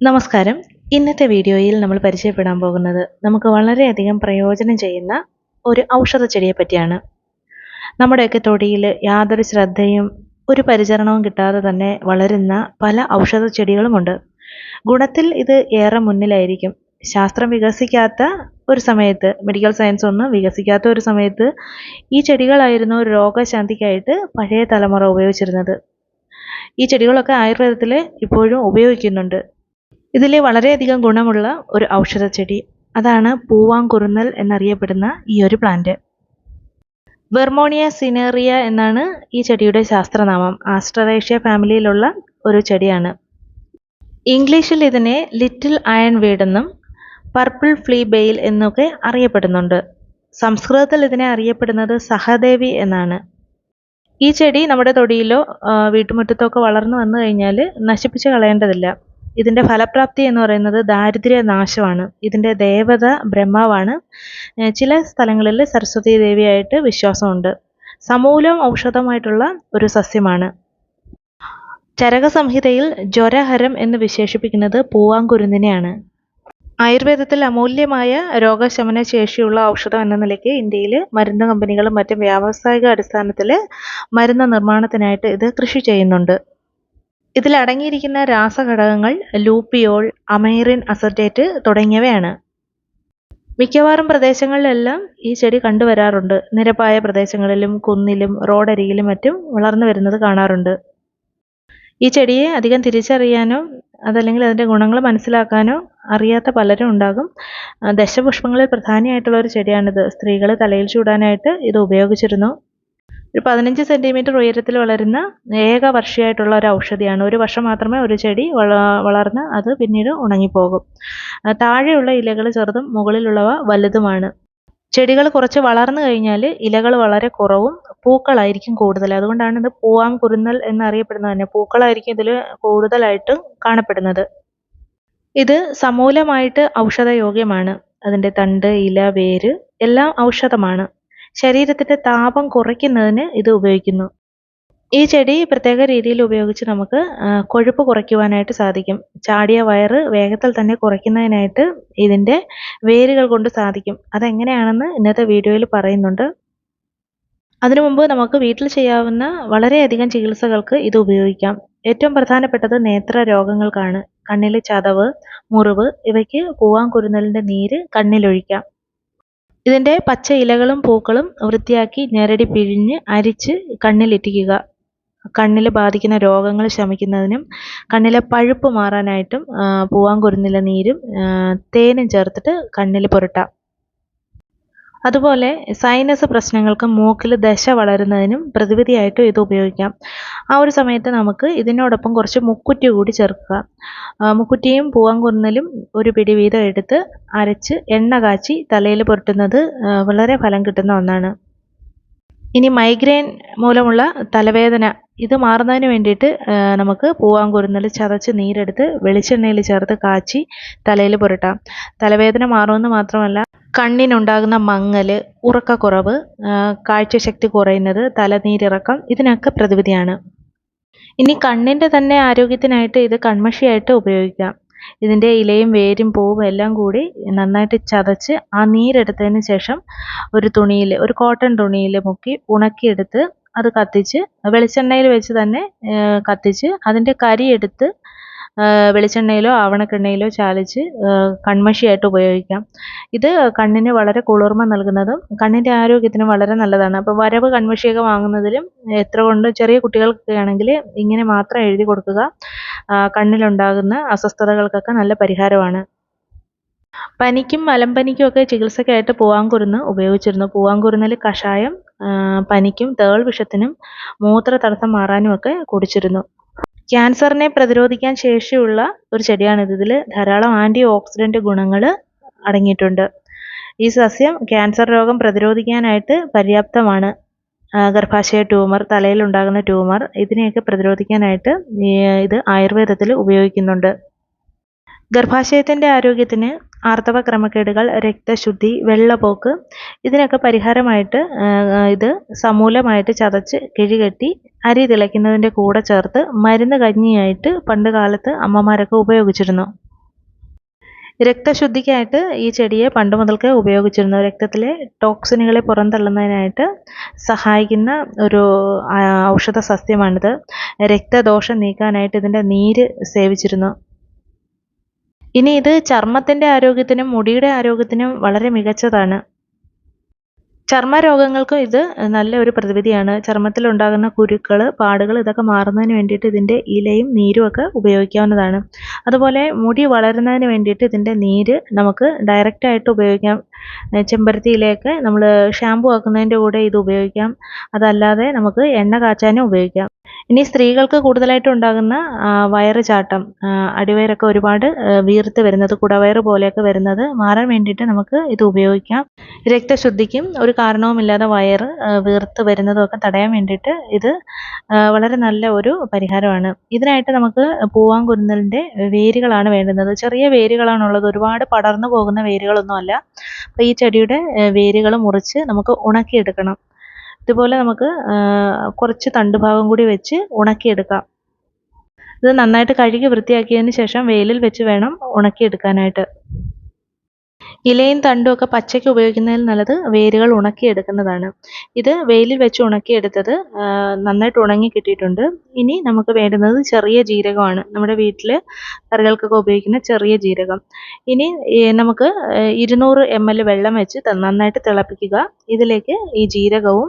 നമസ്കാരം. ഇന്നത്തെ വീഡിയോയിൽ നമ്മൾ പരിചയപ്പെടാൻ പോകുന്നത് നമുക്ക് വളരെയധികം പ്രയോജനം ചെയ്യുന്ന ഒരു ഔഷധ ചെടിയെ പറ്റിയാണ്. നമ്മുടെയൊക്കെ തൊടിയിൽ യാതൊരു ശ്രദ്ധയും ഒരു പരിചരണവും കിട്ടാതെ തന്നെ വളരുന്ന പല ഔഷധ ചെടികളുമുണ്ട് ഗുണത്തിൽ ഇത് ഏറെ മുന്നിലായിരിക്കും. ശാസ്ത്രം വികസിക്കാത്ത ഒരു സമയത്ത് മെഡിക്കൽ സയൻസ് ഒന്നും വികസിക്കാത്ത ഒരു സമയത്ത് ഈ ചെടികളായിരുന്നു രോഗശാന്തിക്കായിട്ട് പഴയ തലമുറ ഉപയോഗിച്ചിരുന്നത്. ഈ ചെടികളൊക്കെ ആയുർവേദത്തിൽ ഇപ്പോഴും ഉപയോഗിക്കുന്നുണ്ട്. ഇതിൽ വളരെയധികം ഗുണമുള്ള ഒരു ഔഷധ ചെടി അതാണ് പൂവാങ്കുറുന്നൽ എന്നറിയപ്പെടുന്ന ഈ ഒരു പ്ലാന്റ്. വെർമോണിയ സിനേറിയ എന്നാണ് ഈ ചെടിയുടെ ശാസ്ത്രനാമം. ആസ്ട്രറേഷ്യ ഫാമിലിയിലുള്ള ഒരു ചെടിയാണ്. ഇംഗ്ലീഷിൽ ഇതിനെ ലിറ്റിൽ അയൺ വീടെന്നും പർപ്പിൾ ഫ്ലീ ബെയിൽ എന്നൊക്കെ അറിയപ്പെടുന്നുണ്ട്. സംസ്കൃതത്തിൽ ഇതിനെ അറിയപ്പെടുന്നത് സഹദേവി എന്നാണ്. ഈ ചെടി നമ്മുടെ തൊടിയിലോ വീട്ടുമുറ്റത്തോ ഒക്കെ വളർന്നു വന്നു കഴിഞ്ഞാൽ നശിപ്പിച്ച് കളയേണ്ടതില്ല. ഇതിന്റെ ഫലപ്രാപ്തി എന്ന് പറയുന്നത് ദാരിദ്ര്യ നാശമാണ്. ഇതിന്റെ ദേവത ബ്രഹ്മാവാണ്. ചില സ്ഥലങ്ങളിൽ സരസ്വതി ദേവിയായിട്ട് വിശ്വാസമുണ്ട്. സമൂലം ഔഷധമായിട്ടുള്ള ഒരു സസ്യമാണ്. ചരകസംഹിതയിൽ ജ്വരഹരം എന്ന് വിശേഷിപ്പിക്കുന്നത് പൂവാങ്കുരുന്നിനെയാണ്. ആയുർവേദത്തിൽ അമൂല്യമായ രോഗശമന ശേഷിയുള്ള ഔഷധം എന്ന നിലയ്ക്ക് ഇന്ത്യയിൽ മരുന്ന് കമ്പനികളും മറ്റും വ്യാവസായിക അടിസ്ഥാനത്തിൽ മരുന്ന് നിർമ്മാണത്തിനായിട്ട് ഇത് കൃഷി ചെയ്യുന്നുണ്ട്. ഇതിൽ അടങ്ങിയിരിക്കുന്ന രാസഘടകങ്ങൾ ലൂപ്പിയോൾ അമൈറിൻ അസറ്റേറ്റ് തുടങ്ങിയവയാണ്. മിക്കവാറും പ്രദേശങ്ങളിലെല്ലാം ഈ ചെടി കണ്ടുവരാറുണ്ട്. നിരപ്പായ പ്രദേശങ്ങളിലും കുന്നിലും റോഡരികിലും മറ്റും വളർന്നു വരുന്നത് കാണാറുണ്ട്. ഈ ചെടിയെ അധികം തിരിച്ചറിയാനോ അതല്ലെങ്കിൽ അതിന്റെ ഗുണങ്ങൾ മനസ്സിലാക്കാനോ അറിയാത്ത പലരും ഉണ്ടാകും. ദശപുഷ്പങ്ങളിൽ പ്രധാനിയായിട്ടുള്ള ഒരു ചെടിയാണിത്. സ്ത്രീകൾ തലയിൽ ചൂടാനായിട്ട് ഇത് ഉപയോഗിച്ചിരുന്നു. ഒരു പതിനഞ്ച് സെന്റിമീറ്റർ ഉയരത്തിൽ വളരുന്ന ഏകവർഷിയായിട്ടുള്ള ഒരു ഔഷധിയാണ്. ഒരു വർഷം മാത്രമേ ഒരു ചെടി വള വളർന്ന് അത് പിന്നീട് ഉണങ്ങിപ്പോകും. താഴെയുള്ള ഇലകൾ ചെറുതും മുകളിലുള്ളവ വലുതുമാണ്. ചെടികൾ കുറച്ച് വളർന്നു കഴിഞ്ഞാൽ ഇലകൾ വളരെ കുറവും പൂക്കളായിരിക്കും കൂടുതൽ. അതുകൊണ്ടാണ് ഇത് പൂവാം കുരുന്നൽ എന്നറിയപ്പെടുന്നത് തന്നെ. പൂക്കളായിരിക്കും ഇതിൽ കൂടുതലായിട്ടും കാണപ്പെടുന്നത്. ഇത് സമൂലമായിട്ട് ഔഷധയോഗ്യമാണ്. അതിന്റെ തണ്ട് ഇല വേര് എല്ലാം ഔഷധമാണ്. ശരീരത്തിന്റെ താപം കുറയ്ക്കുന്നതിന് ഇത് ഉപയോഗിക്കുന്നു. ഈ ചെടി പ്രത്യേക രീതിയിൽ ഉപയോഗിച്ച് നമുക്ക് കൊഴുപ്പ് കുറയ്ക്കുവാനായിട്ട് സാധിക്കും. ചാടിയ വയറ് വേഗത്തിൽ തന്നെ കുറയ്ക്കുന്നതിനായിട്ട് ഇതിന്റെ വേരുകൾ കൊണ്ട് സാധിക്കും. അതെങ്ങനെയാണെന്ന് ഇന്നത്തെ വീഡിയോയിൽ പറയുന്നുണ്ട്. അതിനു മുമ്പ് നമുക്ക് വീട്ടിൽ ചെയ്യാവുന്ന വളരെയധികം ചികിത്സകൾക്ക് ഇത് ഉപയോഗിക്കാം. ഏറ്റവും പ്രധാനപ്പെട്ടത് നേത്ര രോഗങ്ങൾക്കാണ്. കണ്ണിലെ ചതവ് മുറിവ് ഇവയ്ക്ക് പൂവാൻ കുരുന്നലിന്റെ നീര് കണ്ണിലൊഴിക്കാം. ഇതിന്റെ പച്ച ഇലകളും പൂക്കളും വൃത്തിയാക്കി ഞെരടി പിഴിഞ്ഞ് അരിച്ച് കണ്ണിലിറ്റിക്കുക കണ്ണിൽ ബാധിക്കുന്ന രോഗങ്ങൾ ശമിക്കുന്നതിനും കണ്ണിലെ പഴുപ്പ് മാറാനായിട്ടും പൂവാങ്കുരുന്നില നീരും തേനും ചേർത്തിട്ട് കണ്ണിൽ പുരട്ടാം. അതുപോലെ സൈനസ് പ്രശ്നങ്ങൾക്ക് മൂക്കിൽ ദശ വളരുന്നതിനും പ്രതിവിധിയായിട്ടും ഇത് ഉപയോഗിക്കാം. ആ ഒരു സമയത്ത് നമുക്ക് ഇതിനോടൊപ്പം കുറച്ച് മുക്കുറ്റി കൂടി ചേർക്കുക. മുക്കുറ്റിയും പൂവാങ്കുരുന്നലും ഒരു പിടി വീതം എടുത്ത് അരച്ച് എണ്ണ കാച്ചി തലയിൽ പുരട്ടുന്നത് വളരെ ഫലം കിട്ടുന്ന ഒന്നാണ്. ഇനി മൈഗ്രെയിൻ മൂലമുള്ള തലവേദന ഇത് മാറുന്നതിന് വേണ്ടിയിട്ട് നമുക്ക് പൂവാങ്കുരുന്നൽ ചതച്ച് നീരെടുത്ത് വെളിച്ചെണ്ണയിൽ ചേർത്ത് കാച്ചി തലയിൽ പുരട്ടാം. തലവേദന മാറുമെന്ന് മാത്രമല്ല കണ്ണിനുണ്ടാകുന്ന മങ്ങൽ ഉറക്കക്കുറവ് കാഴ്ചശക്തി കുറയുന്നത് തലനീരിറക്കം ഇതിനൊക്കെ പ്രതിവിധിയാണ്. ഇനി കണ്ണിന്റെ തന്നെ ആരോഗ്യത്തിനായിട്ട് ഇത് കൺമഷിയായിട്ട് ഉപയോഗിക്കാം. ഇതിന്റെ ഇലയും വേരും പൂവും എല്ലാം കൂടി നന്നായിട്ട് ചതച്ച് ആ നീരെടുത്തതിന് ശേഷം ഒരു തുണിയിൽ ഒരു കോട്ടൺ തുണിയിൽ മുക്കി ഉണക്കിയെടുത്ത് അത് കത്തിച്ച് വെളിച്ചെണ്ണയിൽ വെച്ച് തന്നെ കത്തിച്ച് അതിന്റെ കരിയെടുത്ത് വെളിച്ചെണ്ണയിലോ ആവണക്കെണ്ണയിലോ ചാലിച്ച് കൺമഷിയായിട്ട് ഉപയോഗിക്കാം. ഇത് കണ്ണിന് വളരെ കുളിർമ നൽകുന്നതും കണ്ണിന്റെ ആരോഗ്യത്തിനും വളരെ നല്ലതാണ്. അപ്പോൾ വരവ് കൺമഷിയൊക്കെ വാങ്ങുന്നതിലും എത്ര കൊണ്ട് ചെറിയ കുട്ടികൾക്കൊക്കെ ആണെങ്കിൽ ഇങ്ങനെ മാത്രം എഴുതി കൊടുക്കുക കണ്ണിലുണ്ടാകുന്ന അസ്വസ്ഥതകൾക്കൊക്കെ നല്ല പരിഹാരമാണ്. പനിക്കും മലമ്പനിക്കും ഒക്കെ ചികിത്സയ്ക്കായിട്ട് പൂവാങ്കുരുന്ന് ഉപയോഗിച്ചിരുന്നു. പൂവാങ്കുരുന്നിൽ കഷായം പനിക്കും തേൾ വിഷത്തിനും മൂത്ര തടസ്സം മാറാനും ഒക്കെ കുടിച്ചിരുന്നു. ക്യാൻസറിനെ പ്രതിരോധിക്കാൻ ശേഷിയുള്ള ഒരു ചെടിയാണിത്. ഇതിൽ ധാരാളം ആന്റി ഓക്സിഡന്റ് ഗുണങ്ങൾ അടങ്ങിയിട്ടുണ്ട്. ഈ സസ്യം ക്യാൻസർ രോഗം പ്രതിരോധിക്കാനായിട്ട് പര്യാപ്തമാണ്. ഗർഭാശയ ട്യൂമർ തലയിൽ ഉണ്ടാകുന്ന ട്യൂമർ ഇതിനെയൊക്കെ പ്രതിരോധിക്കാനായിട്ട് ഇത് ആയുർവേദത്തിൽ ഉപയോഗിക്കുന്നുണ്ട്. ഗർഭാശയത്തിന്റെ ആരോഗ്യത്തിന് ആർത്തവ ക്രമക്കേടുകൾ രക്തശുദ്ധി വെള്ളപോക്ക് ഇതിനൊക്കെ പരിഹാരമായിട്ട് ഇത് സമൂലമായിട്ട് ചതച്ച് കിഴികെട്ടി അരി തിളയ്ക്കുന്നതിന്റെ കൂടെ ചേർത്ത് മരുന്ന് കഞ്ഞിയായിട്ട് പണ്ട് കാലത്ത് അമ്മമാരൊക്കെ ഉപയോഗിച്ചിരുന്നു. രക്തശുദ്ധിക്കായിട്ട് ഈ ചെടിയെ പണ്ട് മുതൽക്കേ ഉപയോഗിച്ചിരുന്നു. രക്തത്തിലെ ടോക്സിനുകളെ പുറന്തള്ളുന്നതിനായിട്ട് സഹായിക്കുന്ന ഒരു ഔഷധ സസ്യമാണിത്. രക്തദോഷം നീക്കാനായിട്ട് ഇതിന്റെ നീര് സേവിച്ചിരുന്നു. ഇനി ഇത് ചർമ്മത്തിന്റെ ആരോഗ്യത്തിനും മുടിയുടെ ആരോഗ്യത്തിനും വളരെ മികച്ചതാണ്. ചർമ്മ രോഗങ്ങൾക്കും ഇത് നല്ല ഒരു പ്രതിവിധിയാണ്. ചർമ്മത്തിലുണ്ടാകുന്ന കുരുക്കൾ പാടുകൾ ഇതൊക്കെ മാറുന്നതിന് വേണ്ടിയിട്ട് ഇതിന്റെ ഇലയും നീരും ഒക്കെ ഉപയോഗിക്കാവുന്നതാണ്. അതുപോലെ മുടി വളരുന്നതിന് വേണ്ടിയിട്ട് ഇതിന്റെ നീര് നമുക്ക് ഡയറക്റ്റായിട്ട് ഉപയോഗിക്കാം. ഏ, ചെമ്പരത്തി നമ്മൾ ഷാമ്പു ആക്കുന്നതിന്റെ കൂടെ ഇത് ഉപയോഗിക്കാം. അതല്ലാതെ നമുക്ക് എണ്ണ കാച്ചാനും ഉപയോഗിക്കാം. ഇനി സ്ത്രീകൾക്ക് കൂടുതലായിട്ട് ഉണ്ടാകുന്ന വയറ് ചാട്ടം അടിവയറൊക്കെ ഒരുപാട് വീർത്ത് വരുന്നത് കുടവയറ് പോലെയൊക്കെ വരുന്നത് മാറാൻ വേണ്ടിയിട്ട് നമുക്ക് ഇത് ഉപയോഗിക്കാം. രക്തശുദ്ധിക്കും ഒരു കാരണവുമില്ലാതെ വയറ് വീർത്ത് വരുന്നതുമൊക്കെ തടയാൻ വേണ്ടിയിട്ട് ഇത് വളരെ നല്ല ഒരു പരിഹാരമാണ്. ഇതിനായിട്ട് നമുക്ക് പൂവാങ്കുരുന്നലിന്റെ വേരുകളാണ് വേണ്ടുന്നത്. ചെറിയ വേരുകളാണുള്ളത്. ഒരുപാട് പടർന്നു പോകുന്ന വേരുകളൊന്നുമല്ല. അപ്പോൾ ഈ ചെടിയുടെ വേരുകൾ മുറിച്ച് നമുക്ക് ഉണക്കിയെടുക്കണം. ഇതുപോലെ നമുക്ക് കുറച്ച് തണ്ടുഭാഗം കൂടി വെച്ച് ഉണക്കിയെടുക്കാം. ഇത് നന്നായിട്ട് കഴുകി വൃത്തിയാക്കിയതിന് ശേഷം വെയിലിൽ വെച്ച് വേണം ഉണക്കിയെടുക്കാനായിട്ട്. ഇലയും തണ്ടും ഒക്കെ പച്ചയ്ക്ക് ഉപയോഗിക്കുന്നതിൽ നല്ലത് വേരുകൾ ഉണക്കിയെടുക്കുന്നതാണ്. ഇത് വെയിലിൽ വെച്ച് ഉണക്കിയെടുത്തത് നന്നായിട്ട് ഉണങ്ങി കിട്ടിയിട്ടുണ്ട്. ഇനി നമുക്ക് വേണ്ടുന്നത് ചെറിയ ജീരകമാണ്. നമ്മുടെ വീട്ടിൽ കറികൾക്കൊക്കെ ഉപയോഗിക്കുന്ന ചെറിയ ജീരകം. ഇനി നമുക്ക് ഇരുന്നൂറ് എം എൽ വെള്ളം വെച്ച് നന്നായിട്ട് തിളപ്പിക്കുക. ഇതിലേക്ക് ഈ ജീരകവും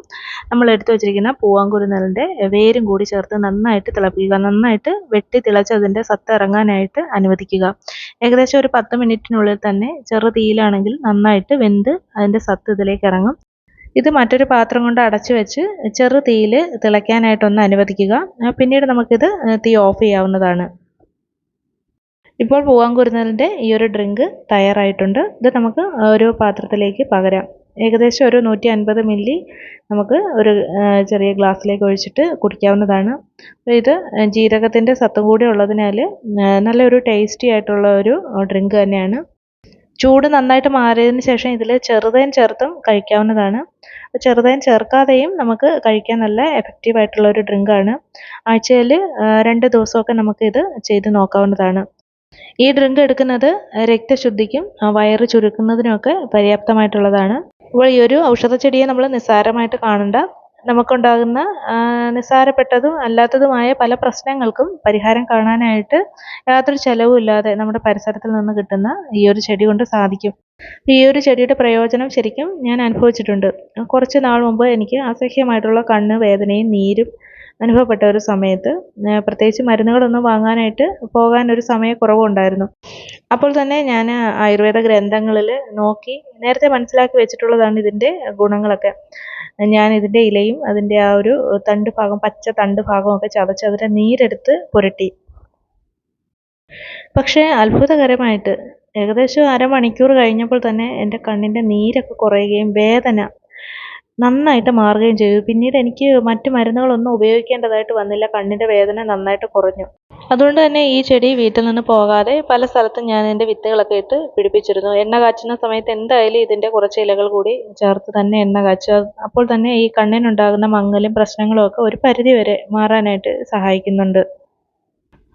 നമ്മൾ എടുത്തു വെച്ചിരിക്കുന്ന പൂവാങ്കുരുന്നലിന്റെ വേരും കൂടി ചേർത്ത് നന്നായിട്ട് തിളപ്പിക്കുക. നന്നായിട്ട് വെട്ടി തിളച്ച് അതിന്റെ സത്ത് ഇറങ്ങാനായിട്ട് അനുവദിക്കുക. ഏകദേശം ഒരു പത്ത് മിനിറ്റിനുള്ളിൽ തന്നെ ചെറു തീയിലാണെങ്കിൽ നന്നായിട്ട് വെന്ത് അതിന്റെ സത്ത് ഇതിലേക്ക് ഇറങ്ങും. ഇത് മറ്റൊരു പാത്രം കൊണ്ട് അടച്ചു വെച്ച് ചെറു തീയിൽ തിളയ്ക്കാനായിട്ടൊന്ന് അനുവദിക്കുക. പിന്നീട് നമുക്കിത് തീ ഓഫ് ചെയ്യാവുന്നതാണ്. ഇപ്പോൾ പൂവാങ്കുരുന്നലിന്റെ ഈ ഒരു ഡ്രിങ്ക് തയ്യാറായിട്ടുണ്ട്. ഇത് നമുക്ക് ഒരു പാത്രത്തിലേക്ക് പകരാം. ഏകദേശം ഒരു നൂറ്റി അൻപത് മില്ലി നമുക്ക് ഒരു ചെറിയ ഗ്ലാസ്സിലേക്ക് ഒഴിച്ചിട്ട് കുടിക്കാവുന്നതാണ്. ഇത് ജീരകത്തിന്റെ സത്തും കൂടി ഉള്ളതിനാൽ നല്ലൊരു ടേസ്റ്റി ആയിട്ടുള്ള ഒരു ഡ്രിങ്ക് തന്നെയാണ്. ചൂട് നന്നായിട്ട് മാറിയതിന് ശേഷം ഇതിൽ ചെറുതേൻ ചേർത്തും കഴിക്കാവുന്നതാണ്. ചെറുതേൻ ചേർക്കാതെയും നമുക്ക് കഴിക്കാൻ നല്ല എഫക്റ്റീവ് ആയിട്ടുള്ള ഒരു ഡ്രിങ്കാണ് ആഴ്ചയിൽ രണ്ട് ദിവസമൊക്കെ ഇത് ചെയ്ത് നോക്കാവുന്നതാണ്. ഈ ഡ്രിങ്ക് എടുക്കുന്നത് രക്തശുദ്ധിക്കും വയറ് ചുരുക്കുന്നതിനുമൊക്കെ പര്യാപ്തമായിട്ടുള്ളതാണ്. അപ്പോൾ ഈ ഒരു ഔഷധച്ചെടിയെ നമ്മൾ നിസ്സാരമായിട്ട് കാണണ്ട. നമുക്കുണ്ടാകുന്ന നിസ്സാരപ്പെട്ടതും അല്ലാത്തതുമായ പല പ്രശ്നങ്ങൾക്കും പരിഹാരം കാണാനായിട്ട് യാതൊരു ചെലവും ഇല്ലാതെ നമ്മുടെ പരിസരത്തിൽ നിന്ന് കിട്ടുന്ന ഈ ഒരു ചെടി കൊണ്ട് സാധിക്കും. ഈ ഒരു ചെടിയുടെ പ്രയോജനം ശരിക്കും ഞാൻ അനുഭവിച്ചിട്ടുണ്ട്. കുറച്ച് നാൾ മുമ്പ് എനിക്ക് അസഹ്യമായിട്ടുള്ള കണ്ണ് വേദനയും നീരും അനുഭവപ്പെട്ട ഒരു സമയത്ത് പ്രത്യേകിച്ച് മരുന്നുകളൊന്നും വാങ്ങാനായിട്ട് പോകാൻ ഒരു സമയക്കുറവുണ്ടായിരുന്നു. അപ്പോൾ തന്നെ ഞാൻ ആയുർവേദ ഗ്രന്ഥങ്ങളിൽ നോക്കി നേരത്തെ മനസ്സിലാക്കി വെച്ചിട്ടുള്ളതാണ് ഇതിന്റെ ഗുണങ്ങളൊക്കെ. ഞാൻ ഇതിന്റെ ഇലയും അതിന്റെ ആ ഒരു തണ്ട് ഭാഗം പച്ച തണ്ട് ഭാഗമൊക്കെ ചതച്ച് അതിന്റെ നീരെടുത്ത് പുരട്ടി. പക്ഷേ അത്ഭുതകരമായിട്ട് ഏകദേശം അരമണിക്കൂർ കഴിഞ്ഞപ്പോൾ തന്നെ എന്റെ കണ്ണിന്റെ നീരൊക്കെ കുറയുകയും വേദന നന്നായിട്ട് മാറുകയും ചെയ്തു. പിന്നീട് എനിക്ക് മറ്റു മരുന്നുകളൊന്നും ഉപയോഗിക്കേണ്ടതായിട്ട് വന്നില്ല. കണ്ണിന്റെ വേദന നന്നായിട്ട് കുറഞ്ഞു. അതുകൊണ്ട് തന്നെ ഈ ചെടി വീട്ടിൽ നിന്ന് പോകാതെ പല സ്ഥലത്തും ഞാൻ എന്റെ വിത്തുകളൊക്കെ ഇട്ട് പിടിപ്പിച്ചിരുന്നു. എണ്ണ കാച്ചുന്ന സമയത്ത് എന്തായാലും ഇതിന്റെ കുറച്ച് ഇലകൾ കൂടി ചേർത്ത് തന്നെ എണ്ണ കാച്ചുക അപ്പോൾ തന്നെ ഈ കണ്ണിനുണ്ടാകുന്ന മങ്ങലും പ്രശ്നങ്ങളും ഒക്കെ ഒരു പരിധി വരെ മാറാനായിട്ട് സഹായിക്കുന്നുണ്ട്.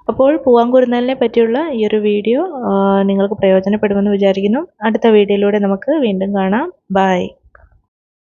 അപ്പോൾ പൂവാങ്കുരുന്നലിനെ പറ്റിയുള്ള ഈ ഒരു വീഡിയോ നിങ്ങൾക്ക് പ്രയോജനപ്പെടുമെന്ന് വിചാരിക്കുന്നു. അടുത്ത വീഡിയോയിലൂടെ നമുക്ക് വീണ്ടും കാണാം. ബൈ.